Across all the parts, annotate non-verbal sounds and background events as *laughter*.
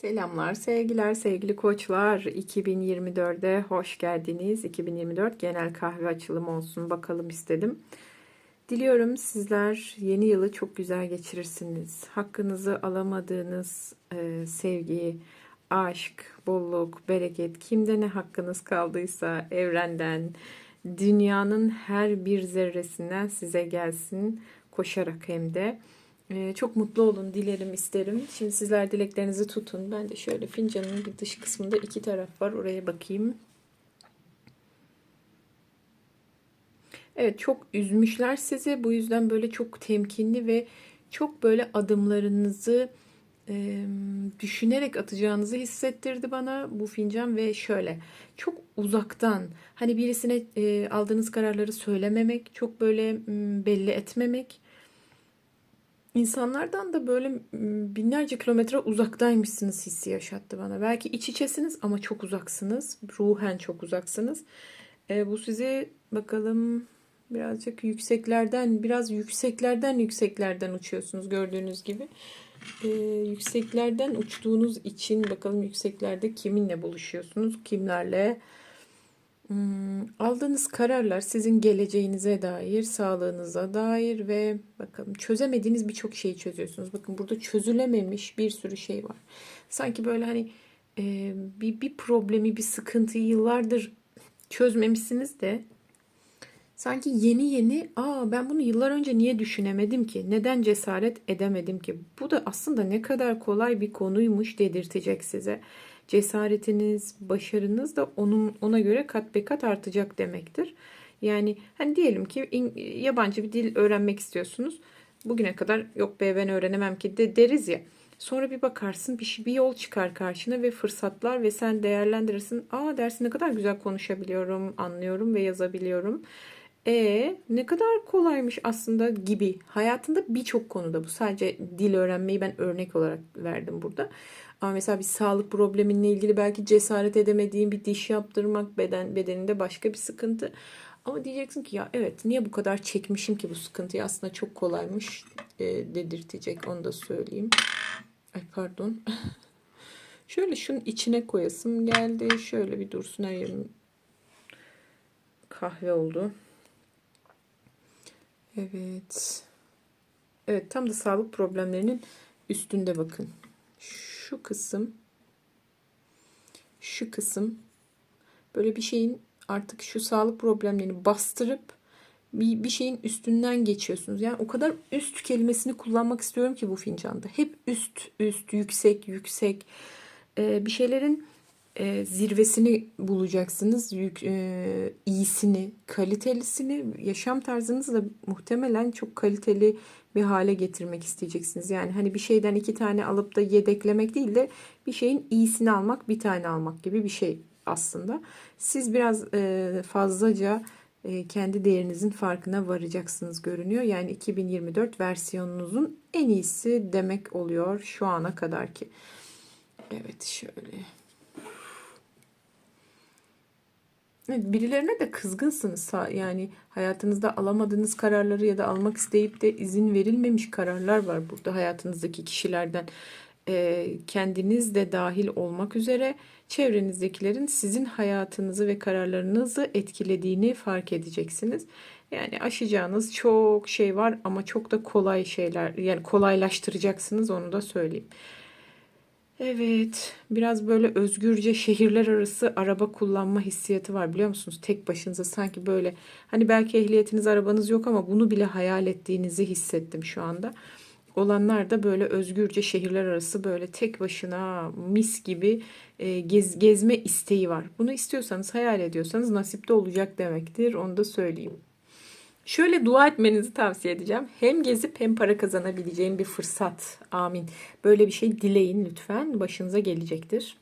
Selamlar, sevgiler, sevgili koçlar. 2024'e hoş geldiniz. 2024 genel kahve açılımı olsun bakalım istedim. Diliyorum sizler yeni yılı çok güzel geçirirsiniz. Hakkınızı alamadığınız e, sevgi, aşk, bolluk, bereket, kimde ne hakkınız kaldıysa evrenden, dünyanın her bir zerresinden size gelsin koşarak hem de. Ee, çok mutlu olun dilerim isterim. Şimdi sizler dileklerinizi tutun. Ben de şöyle fincanın bir dış kısmında iki taraf var. Oraya bakayım. Evet çok üzmüşler sizi. Bu yüzden böyle çok temkinli ve çok böyle adımlarınızı e, düşünerek atacağınızı hissettirdi bana bu fincan ve şöyle çok uzaktan hani birisine e, aldığınız kararları söylememek, çok böyle m, belli etmemek İnsanlardan da böyle binlerce kilometre uzaktaymışsınız hissi yaşattı bana. Belki iç içesiniz ama çok uzaksınız. Ruhen çok uzaksınız. E, bu sizi bakalım birazcık yükseklerden, biraz yükseklerden yükseklerden uçuyorsunuz gördüğünüz gibi. E, yükseklerden uçtuğunuz için bakalım yükseklerde kiminle buluşuyorsunuz, kimlerle aldığınız kararlar sizin geleceğinize dair, sağlığınıza dair ve bakalım çözemediğiniz birçok şeyi çözüyorsunuz. Bakın burada çözülememiş bir sürü şey var. Sanki böyle hani e, bir, bir problemi, bir sıkıntıyı yıllardır çözmemişsiniz de sanki yeni yeni aa ben bunu yıllar önce niye düşünemedim ki? Neden cesaret edemedim ki? Bu da aslında ne kadar kolay bir konuymuş dedirtecek size cesaretiniz, başarınız da onun ona göre kat be kat artacak demektir. Yani hani diyelim ki yabancı bir dil öğrenmek istiyorsunuz. Bugüne kadar yok be ben öğrenemem ki de deriz ya. Sonra bir bakarsın bir, şey, bir yol çıkar karşına ve fırsatlar ve sen değerlendirirsin. Aa dersin ne kadar güzel konuşabiliyorum, anlıyorum ve yazabiliyorum. E ne kadar kolaymış aslında gibi. Hayatında birçok konuda bu. Sadece dil öğrenmeyi ben örnek olarak verdim burada. Ama mesela bir sağlık probleminle ilgili belki cesaret edemediğin bir diş yaptırmak beden bedeninde başka bir sıkıntı. Ama diyeceksin ki ya evet niye bu kadar çekmişim ki bu sıkıntıyı aslında çok kolaymış e, dedirtecek onu da söyleyeyim. Ay pardon. *laughs* Şöyle şunun içine koyasım geldi. Şöyle bir dursun her kahve oldu. Evet. Evet tam da sağlık problemlerinin üstünde bakın. Şu kısım şu kısım böyle bir şeyin artık şu sağlık problemlerini bastırıp bir, bir şeyin üstünden geçiyorsunuz. Yani o kadar üst kelimesini kullanmak istiyorum ki bu fincanda. Hep üst, üst, yüksek, yüksek. Ee, bir şeylerin e, zirvesini bulacaksınız. Yük, e, iyisini, kalitelisini, yaşam tarzınızı da muhtemelen çok kaliteli bir hale getirmek isteyeceksiniz. Yani hani bir şeyden iki tane alıp da yedeklemek değil de bir şeyin iyisini almak, bir tane almak gibi bir şey aslında. Siz biraz e, fazlaca e, kendi değerinizin farkına varacaksınız görünüyor. Yani 2024 versiyonunuzun en iyisi demek oluyor şu ana kadar ki. Evet şöyle birilerine de kızgınsınız. Yani hayatınızda alamadığınız kararları ya da almak isteyip de izin verilmemiş kararlar var burada hayatınızdaki kişilerden. E, kendiniz de dahil olmak üzere çevrenizdekilerin sizin hayatınızı ve kararlarınızı etkilediğini fark edeceksiniz. Yani aşacağınız çok şey var ama çok da kolay şeyler yani kolaylaştıracaksınız onu da söyleyeyim. Evet, biraz böyle özgürce şehirler arası araba kullanma hissiyatı var biliyor musunuz? Tek başınıza sanki böyle hani belki ehliyetiniz arabanız yok ama bunu bile hayal ettiğinizi hissettim şu anda. Olanlar da böyle özgürce şehirler arası böyle tek başına mis gibi e, gez, gezme isteği var. Bunu istiyorsanız hayal ediyorsanız nasipte olacak demektir onu da söyleyeyim. Şöyle dua etmenizi tavsiye edeceğim. Hem gezip hem para kazanabileceğim bir fırsat. Amin. Böyle bir şey dileyin lütfen. Başınıza gelecektir.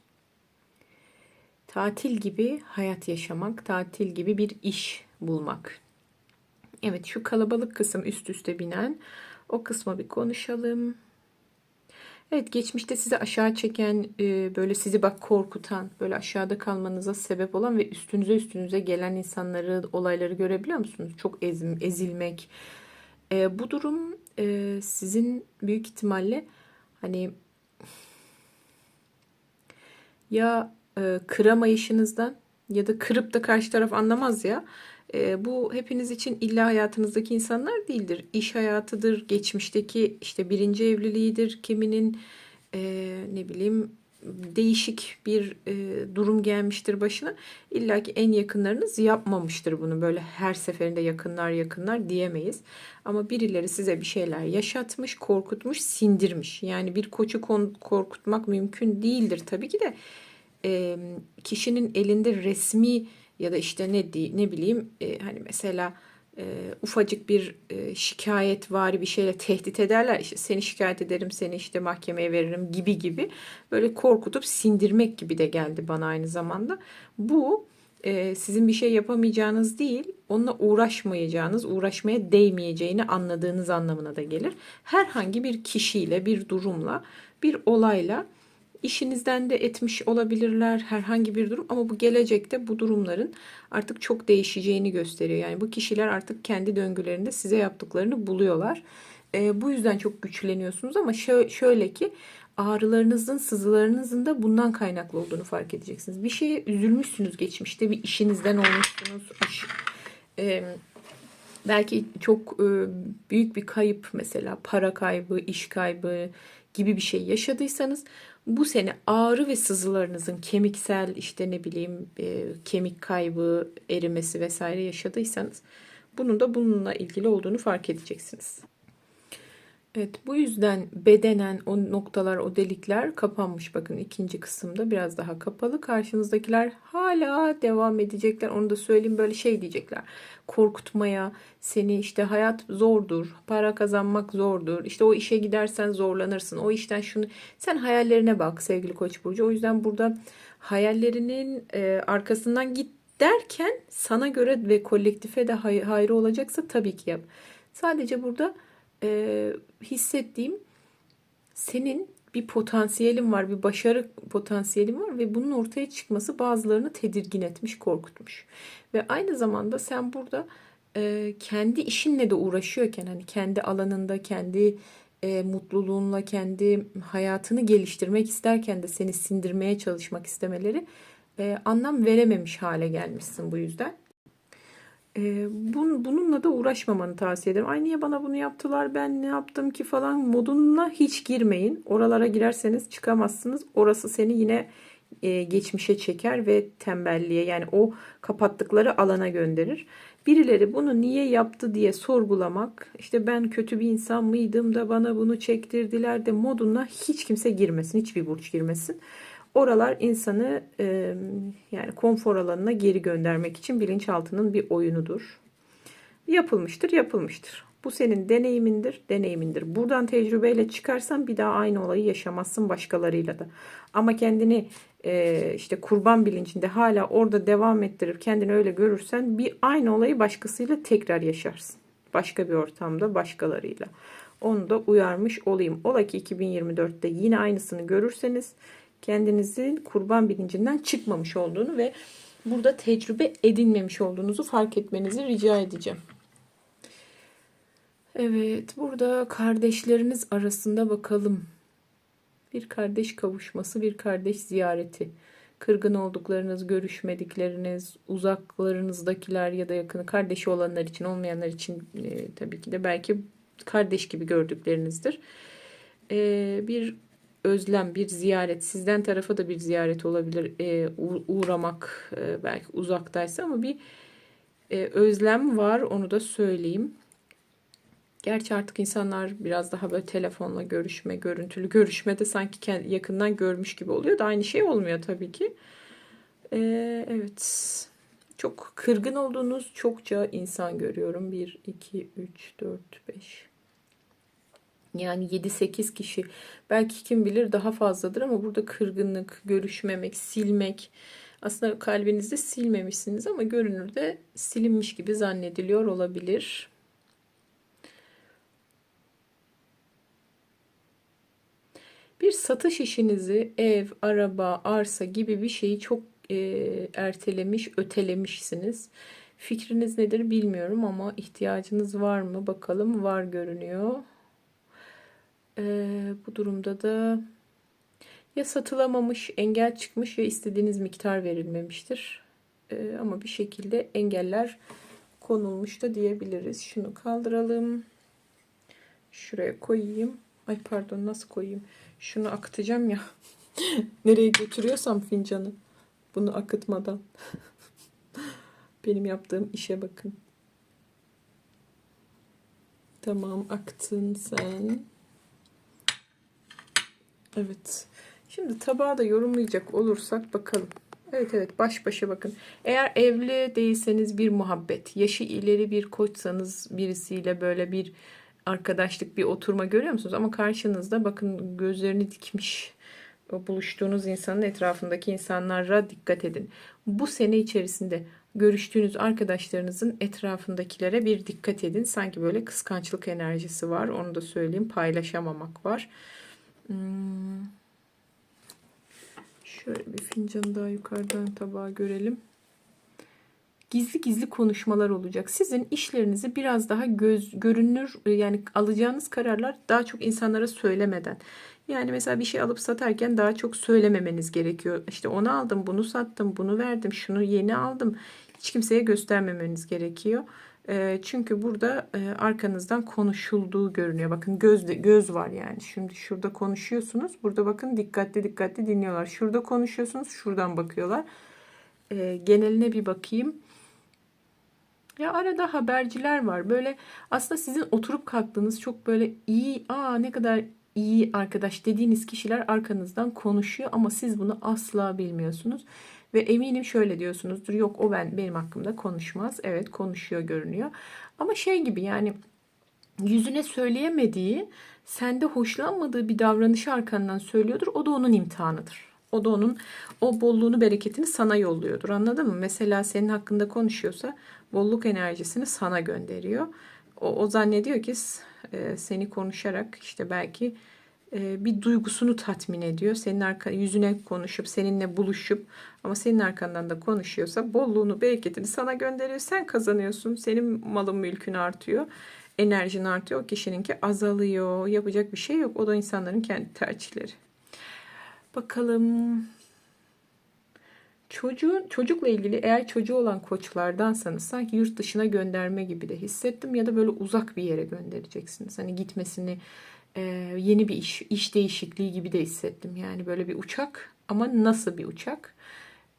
Tatil gibi hayat yaşamak, tatil gibi bir iş bulmak. Evet şu kalabalık kısım üst üste binen o kısmı bir konuşalım. Evet geçmişte sizi aşağı çeken e, böyle sizi bak korkutan böyle aşağıda kalmanıza sebep olan ve üstünüze üstünüze gelen insanları olayları görebiliyor musunuz? Çok ezim, ezilmek. E, bu durum e, sizin büyük ihtimalle hani ya e, kıramayışınızdan ya da kırıp da karşı taraf anlamaz ya. E, bu hepiniz için illa hayatınızdaki insanlar değildir. İş hayatıdır, geçmişteki işte birinci evliliğidir, kiminin e, ne bileyim değişik bir e, durum gelmiştir başına. İlla ki en yakınlarınız yapmamıştır bunu. Böyle her seferinde yakınlar yakınlar diyemeyiz. Ama birileri size bir şeyler yaşatmış, korkutmuş, sindirmiş. Yani bir koçu korkutmak mümkün değildir tabii ki de. E, kişinin elinde resmi ya da işte ne ne bileyim e, hani mesela e, ufacık bir e, şikayet vari bir şeyle tehdit ederler. İşte seni şikayet ederim, seni işte mahkemeye veririm gibi gibi böyle korkutup sindirmek gibi de geldi bana aynı zamanda. Bu e, sizin bir şey yapamayacağınız değil, onunla uğraşmayacağınız, uğraşmaya değmeyeceğini anladığınız anlamına da gelir. Herhangi bir kişiyle, bir durumla, bir olayla işinizden de etmiş olabilirler herhangi bir durum ama bu gelecekte bu durumların artık çok değişeceğini gösteriyor. Yani bu kişiler artık kendi döngülerinde size yaptıklarını buluyorlar. E, bu yüzden çok güçleniyorsunuz ama şö- şöyle ki ağrılarınızın, sızılarınızın da bundan kaynaklı olduğunu fark edeceksiniz. Bir şeye üzülmüşsünüz geçmişte, bir işinizden olmuşsunuz. Iş, e, belki çok e, büyük bir kayıp mesela para kaybı, iş kaybı gibi bir şey yaşadıysanız bu sene ağrı ve sızılarınızın kemiksel işte ne bileyim e, kemik kaybı, erimesi vesaire yaşadıysanız bunun da bununla ilgili olduğunu fark edeceksiniz. Evet bu yüzden bedenen o noktalar o delikler kapanmış. Bakın ikinci kısımda biraz daha kapalı. Karşınızdakiler hala devam edecekler. Onu da söyleyeyim böyle şey diyecekler. Korkutmaya seni işte hayat zordur. Para kazanmak zordur. İşte o işe gidersen zorlanırsın. O işten şunu sen hayallerine bak sevgili Koç burcu. O yüzden burada hayallerinin e, arkasından git derken sana göre ve kolektife de hay- hayrı olacaksa tabii ki yap. Sadece burada e, hissettiğim senin bir potansiyelin var, bir başarı potansiyelin var ve bunun ortaya çıkması bazılarını tedirgin etmiş, korkutmuş. Ve aynı zamanda sen burada e, kendi işinle de uğraşıyorken hani kendi alanında, kendi e, mutluluğunla, kendi hayatını geliştirmek isterken de seni sindirmeye çalışmak istemeleri e, anlam verememiş hale gelmişsin bu yüzden. E, bun, bununla da uğraşmamanı tavsiye ederim. Ay niye bana bunu yaptılar ben ne yaptım ki falan moduna hiç girmeyin. Oralara girerseniz çıkamazsınız. Orası seni yine e, geçmişe çeker ve tembelliğe yani o kapattıkları alana gönderir. Birileri bunu niye yaptı diye sorgulamak, işte ben kötü bir insan mıydım da bana bunu çektirdiler de moduna hiç kimse girmesin, hiçbir burç girmesin. Oralar insanı e, yani konfor alanına geri göndermek için bilinçaltının bir oyunudur. Yapılmıştır, yapılmıştır. Bu senin deneyimindir, deneyimindir. Buradan tecrübeyle çıkarsan bir daha aynı olayı yaşamazsın başkalarıyla da. Ama kendini e, işte kurban bilincinde hala orada devam ettirip kendini öyle görürsen bir aynı olayı başkasıyla tekrar yaşarsın. Başka bir ortamda başkalarıyla. Onu da uyarmış olayım. Ola ki 2024'te yine aynısını görürseniz kendinizin kurban bilincinden çıkmamış olduğunu ve burada tecrübe edinmemiş olduğunuzu fark etmenizi rica edeceğim. Evet, burada kardeşleriniz arasında bakalım. Bir kardeş kavuşması, bir kardeş ziyareti. Kırgın olduklarınız, görüşmedikleriniz, uzaklarınızdakiler ya da yakını kardeşi olanlar için, olmayanlar için e, tabii ki de belki kardeş gibi gördüklerinizdir. E, bir özlem, bir ziyaret, sizden tarafa da bir ziyaret olabilir. E, uğramak e, belki uzaktaysa ama bir e, özlem var onu da söyleyeyim. Gerçi artık insanlar biraz daha böyle telefonla görüşme, görüntülü görüşmede sanki kendi, yakından görmüş gibi oluyor da aynı şey olmuyor tabii ki. Ee, evet. Çok kırgın olduğunuz çokça insan görüyorum. 1, 2, 3, 4, 5. Yani 7-8 kişi. Belki kim bilir daha fazladır ama burada kırgınlık, görüşmemek, silmek. Aslında kalbinizde silmemişsiniz ama görünürde silinmiş gibi zannediliyor olabilir. Bir satış işinizi ev, araba, arsa gibi bir şeyi çok e, ertelemiş, ötelemişsiniz. Fikriniz nedir bilmiyorum ama ihtiyacınız var mı? Bakalım var görünüyor. Ee, bu durumda da Ya satılamamış, engel çıkmış ya istediğiniz miktar verilmemiştir. Ee, ama bir şekilde engeller konulmuş da diyebiliriz. Şunu kaldıralım. Şuraya koyayım. Ay pardon nasıl koyayım? Şunu akıtacağım ya. *laughs* Nereye götürüyorsam fincanı. Bunu akıtmadan. *laughs* Benim yaptığım işe bakın. Tamam aktın sen. Evet. Şimdi tabağı da yorumlayacak olursak bakalım. Evet evet baş başa bakın. Eğer evli değilseniz bir muhabbet, yaşı ileri bir koçsanız birisiyle böyle bir arkadaşlık bir oturma görüyor musunuz? Ama karşınızda bakın gözlerini dikmiş o buluştuğunuz insanın etrafındaki insanlara dikkat edin. Bu sene içerisinde görüştüğünüz arkadaşlarınızın etrafındakilere bir dikkat edin. Sanki böyle kıskançlık enerjisi var. Onu da söyleyeyim. Paylaşamamak var. Hmm. Şöyle bir fincanı daha yukarıdan tabağa görelim. Gizli gizli konuşmalar olacak. Sizin işlerinizi biraz daha göz görünür yani alacağınız kararlar daha çok insanlara söylemeden. Yani mesela bir şey alıp satarken daha çok söylememeniz gerekiyor. İşte onu aldım, bunu sattım, bunu verdim, şunu yeni aldım. Hiç kimseye göstermemeniz gerekiyor. Çünkü burada arkanızdan konuşulduğu görünüyor. Bakın göz göz var yani. Şimdi şurada konuşuyorsunuz. Burada bakın dikkatli dikkatli dinliyorlar. Şurada konuşuyorsunuz. Şuradan bakıyorlar. Geneline bir bakayım. Ya arada haberciler var. Böyle aslında sizin oturup kalktığınız çok böyle iyi, aa ne kadar iyi arkadaş dediğiniz kişiler arkanızdan konuşuyor ama siz bunu asla bilmiyorsunuz. Ve eminim şöyle diyorsunuzdur. Yok o ben benim hakkımda konuşmaz. Evet konuşuyor görünüyor. Ama şey gibi yani yüzüne söyleyemediği, sende hoşlanmadığı bir davranışı arkandan söylüyordur. O da onun imtihanıdır. O da onun o bolluğunu, bereketini sana yolluyordur. Anladın mı? Mesela senin hakkında konuşuyorsa bolluk enerjisini sana gönderiyor. O, o zannediyor ki e, seni konuşarak işte belki e, bir duygusunu tatmin ediyor. Senin arka, yüzüne konuşup seninle buluşup ama senin arkandan da konuşuyorsa bolluğunu, bereketini sana gönderiyor. Sen kazanıyorsun. Senin malın mülkün artıyor. Enerjin artıyor. O kişininki azalıyor. Yapacak bir şey yok. O da insanların kendi tercihleri. Bakalım. Çocuğun, çocukla ilgili eğer çocuğu olan koçlardansanız sanki yurt dışına gönderme gibi de hissettim ya da böyle uzak bir yere göndereceksiniz. Hani gitmesini e, yeni bir iş, iş değişikliği gibi de hissettim. Yani böyle bir uçak ama nasıl bir uçak?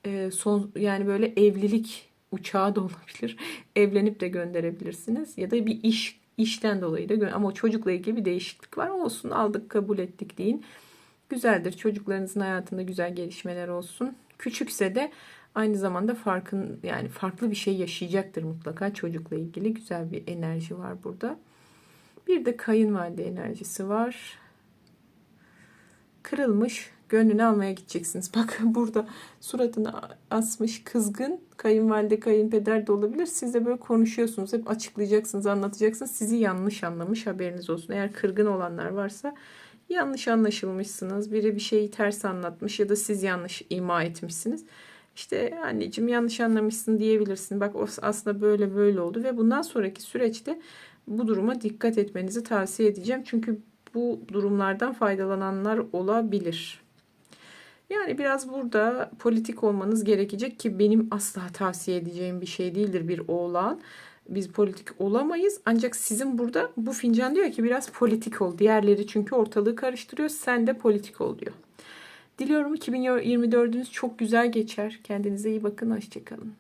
E, son yani böyle evlilik uçağı da *laughs* olabilir. Evlenip de gönderebilirsiniz ya da bir iş işten dolayı da ama o çocukla ilgili bir değişiklik var. Olsun aldık kabul ettik deyin. Güzeldir. Çocuklarınızın hayatında güzel gelişmeler olsun. Küçükse de aynı zamanda farkın yani farklı bir şey yaşayacaktır mutlaka çocukla ilgili güzel bir enerji var burada. Bir de kayınvalide enerjisi var. Kırılmış gönlünü almaya gideceksiniz. *laughs* Bak burada suratını asmış kızgın kayınvalide kayınpeder de olabilir. Siz de böyle konuşuyorsunuz. Hep açıklayacaksınız, anlatacaksınız. Sizi yanlış anlamış haberiniz olsun. Eğer kırgın olanlar varsa yanlış anlaşılmışsınız. Biri bir şeyi ters anlatmış ya da siz yanlış ima etmişsiniz. İşte anneciğim yanlış anlamışsın diyebilirsin. Bak o aslında böyle böyle oldu ve bundan sonraki süreçte bu duruma dikkat etmenizi tavsiye edeceğim. Çünkü bu durumlardan faydalananlar olabilir. Yani biraz burada politik olmanız gerekecek ki benim asla tavsiye edeceğim bir şey değildir bir oğlan biz politik olamayız. Ancak sizin burada bu fincan diyor ki biraz politik ol. Diğerleri çünkü ortalığı karıştırıyor. Sen de politik ol diyor. Diliyorum 2024'ünüz çok güzel geçer. Kendinize iyi bakın. Hoşçakalın.